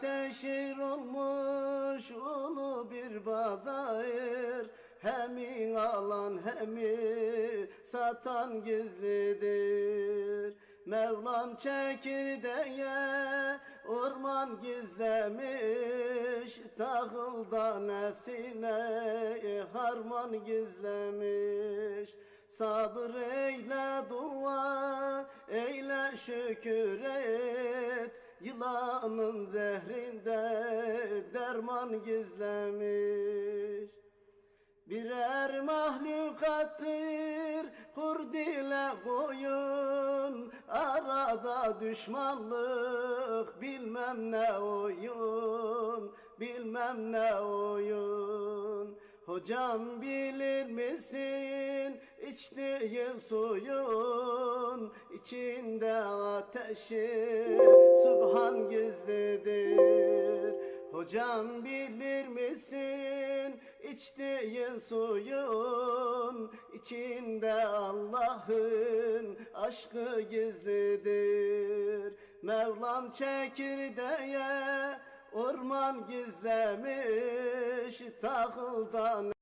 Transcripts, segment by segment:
teşhir olmuş ulu bir pazar Hemi alan hemi satan gizlidir. Mevlam çekirdeğe orman gizlemiş. Tahıldan esine harman gizlemiş. Sabır eyle dua eyle şükür et Yılanın zehrinde derman gizlemiş. Birer mahlukattır kurd ile koyun. Arada düşmanlık bilmem ne oyun Bilmem ne oyun. Hocam bilir misin içtiğin suyun içinde ateşi subhan gizlidir. Hocam bilir misin? İçtiğin suyun içinde Allah'ın aşkı gizlidir. Mevlam çekirdeğe orman gizlemiş tahıldan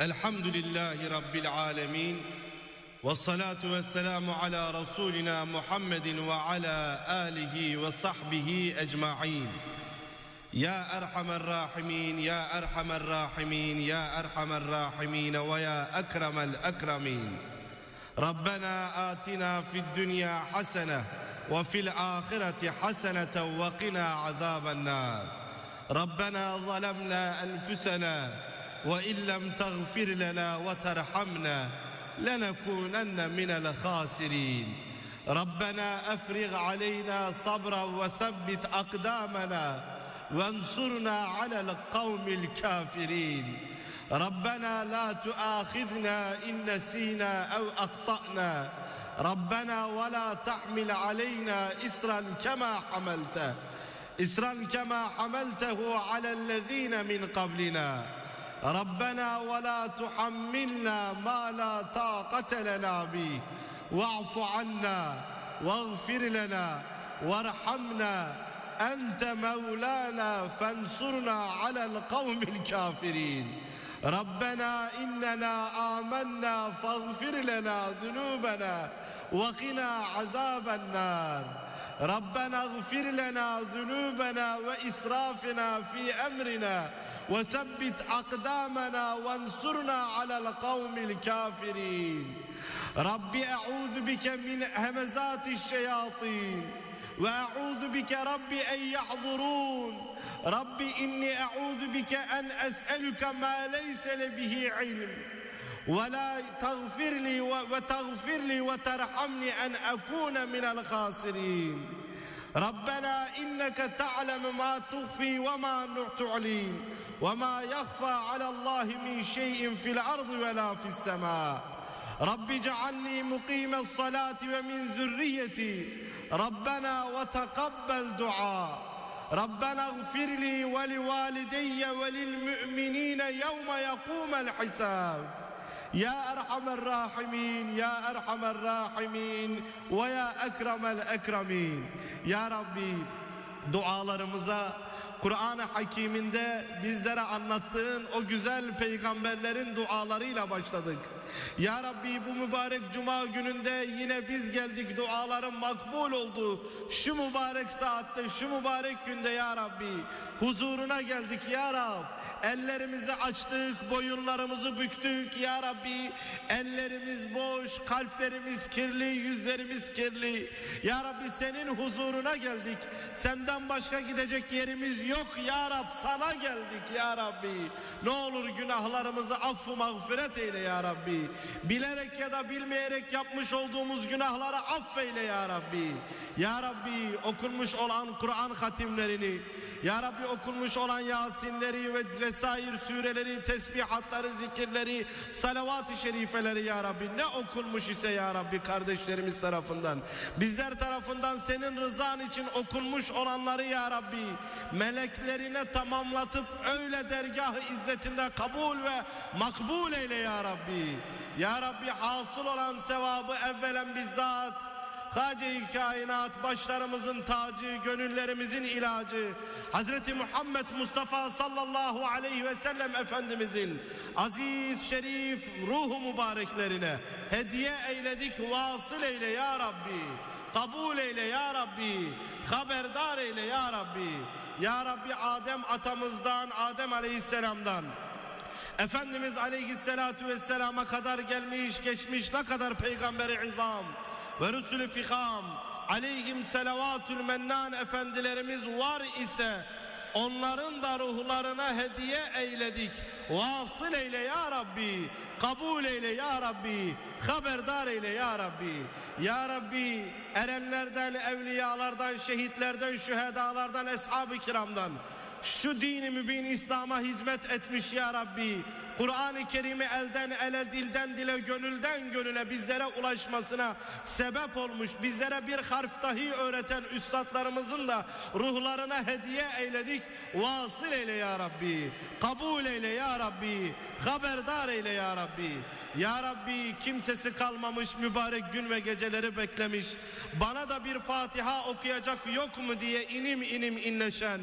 الحمد لله رب العالمين والصلاة والسلام على رسولنا محمد وعلى آله وصحبه أجمعين. يا أرحم الراحمين يا أرحم الراحمين يا أرحم الراحمين ويا أكرم الأكرمين. ربنا آتنا في الدنيا حسنة وفي الآخرة حسنة وقنا عذاب النار. ربنا ظلمنا أنفسنا وإن لم تغفر لنا وترحمنا لنكونن من الخاسرين. ربنا أفرغ علينا صبرا وثبت أقدامنا وانصرنا على القوم الكافرين. ربنا لا تؤاخذنا إن نسينا أو أخطأنا. ربنا ولا تحمل علينا إسرا كما حملته. إسرا كما حملته على الذين من قبلنا. ربنا ولا تحملنا ما لا طاقة لنا به. واعف عنا واغفر لنا وارحمنا. أنت مولانا فانصرنا على القوم الكافرين. ربنا إننا آمنا فاغفر لنا ذنوبنا وقنا عذاب النار. ربنا اغفر لنا ذنوبنا وإسرافنا في أمرنا. وثبت أقدامنا وانصرنا على القوم الكافرين. رب أعوذ بك من همزات الشياطين وأعوذ بك رب أن يحضرون. رب إني أعوذ بك أن أسألك ما ليس لي به علم. ولا تغفر لي وتغفر لي وترحمني أن أكون من الخاسرين. ربنا إنك تعلم ما تخفي وما تعلن وما يخفى على الله من شيء في الأرض ولا في السماء رب اجعلني مقيم الصلاة ومن ذريتي ربنا وتقبل دعاء ربنا اغفر لي ولوالدي وللمؤمنين يوم يقوم الحساب يا أرحم الراحمين يا أرحم الراحمين ويا أكرم الأكرمين يا Rabbi dualarımıza Kur'an-ı Hakim'inde bizlere anlattığın o güzel peygamberlerin dualarıyla başladık. Ya Rabbi bu mübarek cuma gününde yine biz geldik duaların makbul oldu. Şu mübarek saatte şu mübarek günde ya Rabbi huzuruna geldik ya Rab. Ellerimizi açtık, boyunlarımızı büktük ya Rabbi. Ellerimiz boş, kalplerimiz kirli, yüzlerimiz kirli. Ya Rabbi senin huzuruna geldik. Senden başka gidecek yerimiz yok ya Rab. Sana geldik ya Rabbi. Ne olur günahlarımızı affu mağfiret eyle ya Rabbi. Bilerek ya da bilmeyerek yapmış olduğumuz günahları affeyle ya Rabbi. Ya Rabbi okunmuş olan Kur'an hatimlerini ya Rabbi okunmuş olan Yasinleri ve vesaire süreleri, tesbihatları, zikirleri, salavat-ı şerifeleri ya Rabbi ne okunmuş ise ya Rabbi kardeşlerimiz tarafından bizler tarafından senin rızan için okunmuş olanları ya Rabbi meleklerine tamamlatıp öyle dergah-ı izzetinde kabul ve makbul eyle ya Rabbi. Ya Rabbi hasıl olan sevabı evvelen bizzat Hace-i kainat başlarımızın tacı, gönüllerimizin ilacı Hazreti Muhammed Mustafa sallallahu aleyhi ve sellem Efendimizin aziz, şerif ruhu mübareklerine hediye eyledik vasıl eyle ya Rabbi. Kabul eyle ya Rabbi. Haberdar eyle ya Rabbi. Ya Rabbi Adem atamızdan, Adem aleyhisselamdan Efendimiz aleyhissalatu vesselama kadar gelmiş geçmiş ne kadar peygamberi izam ve Resulü fikam aleyhim selavatül mennan efendilerimiz var ise onların da ruhlarına hediye eyledik. Vasıl eyle ya Rabbi. Kabul eyle ya Rabbi. Haberdar eyle ya Rabbi. Ya Rabbi erenlerden, evliyalardan, şehitlerden, şühedalardan, eshab-ı kiramdan şu dini mübin İslam'a hizmet etmiş ya Rabbi. Kur'an-ı Kerim'i elden ele, dilden dile, gönülden gönüle bizlere ulaşmasına sebep olmuş. Bizlere bir harf dahi öğreten üstadlarımızın da ruhlarına hediye eyledik. Vasıl eyle ya Rabbi. Kabul eyle ya Rabbi. Haberdar eyle ya Rabbi. Ya Rabbi kimsesi kalmamış mübarek gün ve geceleri beklemiş. Bana da bir Fatiha okuyacak yok mu diye inim inim inleşen,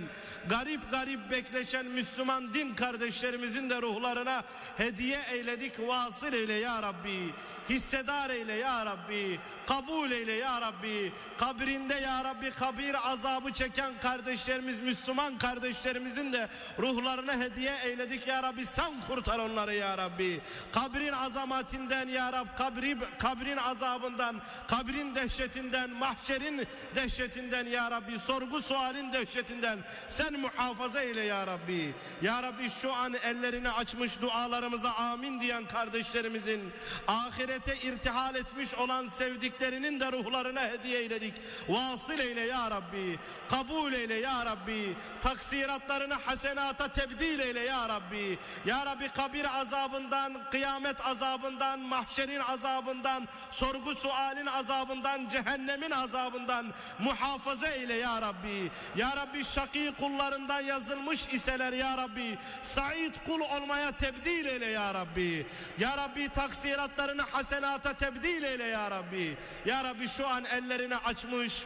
garip garip bekleşen Müslüman din kardeşlerimizin de ruhlarına hediye eyledik. Vasıl eyle ya Rabbi. Hissedar eyle ya Rabbi. Kabul eyle ya Rabbi. Kabrinde ya Rabbi kabir azabı çeken kardeşlerimiz, Müslüman kardeşlerimizin de ruhlarına hediye eyledik ya Rabbi. Sen kurtar onları ya Rabbi. Kabrin azamatinden ya Rabbi, kabri, kabrin azabından, kabrin dehşetinden, mahşerin dehşetinden ya Rabbi, sorgu sualin dehşetinden sen muhafaza eyle ya Rabbi. Ya Rabbi şu an ellerini açmış dualarımıza amin diyen kardeşlerimizin ahirete irtihal etmiş olan sevdiklerinin de ruhlarına hediye eyledik. Vasıl eyle ya Rabbi. Kabul eyle ya Rabbi. Taksiratlarını hasenata tebdil eyle ya Rabbi. Ya Rabbi kabir azabından, kıyamet azabından, mahşerin azabından, sorgu sualin azabından, cehennemin azabından muhafaza eyle ya Rabbi. Ya Rabbi şakî kullarından yazılmış iseler ya Rabbi. Said kul olmaya tebdil eyle ya Rabbi. Ya Rabbi taksiratlarını hasenata tebdil eyle ya Rabbi. Ya Rabbi şu an ellerini açmış.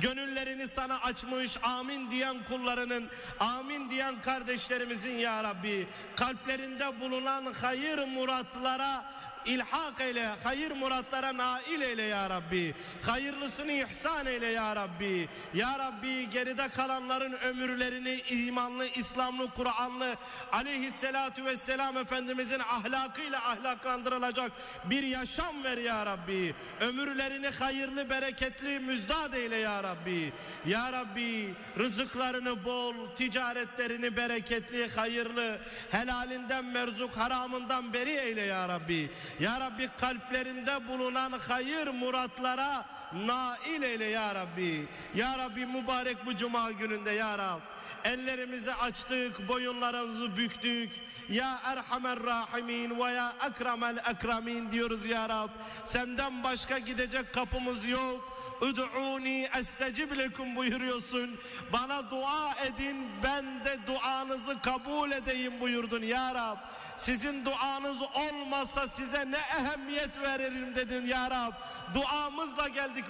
Gönüllerini sana açmış amin diyen kullarının amin diyen kardeşlerimizin ya Rabbi kalplerinde bulunan hayır muratlara ilhak eyle, hayır muratlara nail eyle ya Rabbi. Hayırlısını ihsan eyle ya Rabbi. Ya Rabbi geride kalanların ömürlerini imanlı, İslamlı, Kur'anlı aleyhissalatu vesselam Efendimizin ahlakıyla ahlaklandırılacak bir yaşam ver ya Rabbi. Ömürlerini hayırlı, bereketli, müjdat eyle ya Rabbi. Ya Rabbi rızıklarını bol, ticaretlerini bereketli, hayırlı, helalinden merzuk, haramından beri eyle ya Rabbi. Ya Rabbi kalplerinde bulunan hayır muratlara nail eyle ya Rabbi. Ya Rabbi mübarek bu cuma gününde ya Rabbi. Ellerimizi açtık, boyunlarımızı büktük. Ya Erhamer Rahimin ve ya Ekremel Ekremin diyoruz ya Rab. Senden başka gidecek kapımız yok. Ud'uni estecib lekum buyuruyorsun. Bana dua edin ben de duanızı kabul edeyim buyurdun ya Rab. Sizin duanız olmasa size ne ehemmiyet veririm dedin ya Rab. Duamızla geldik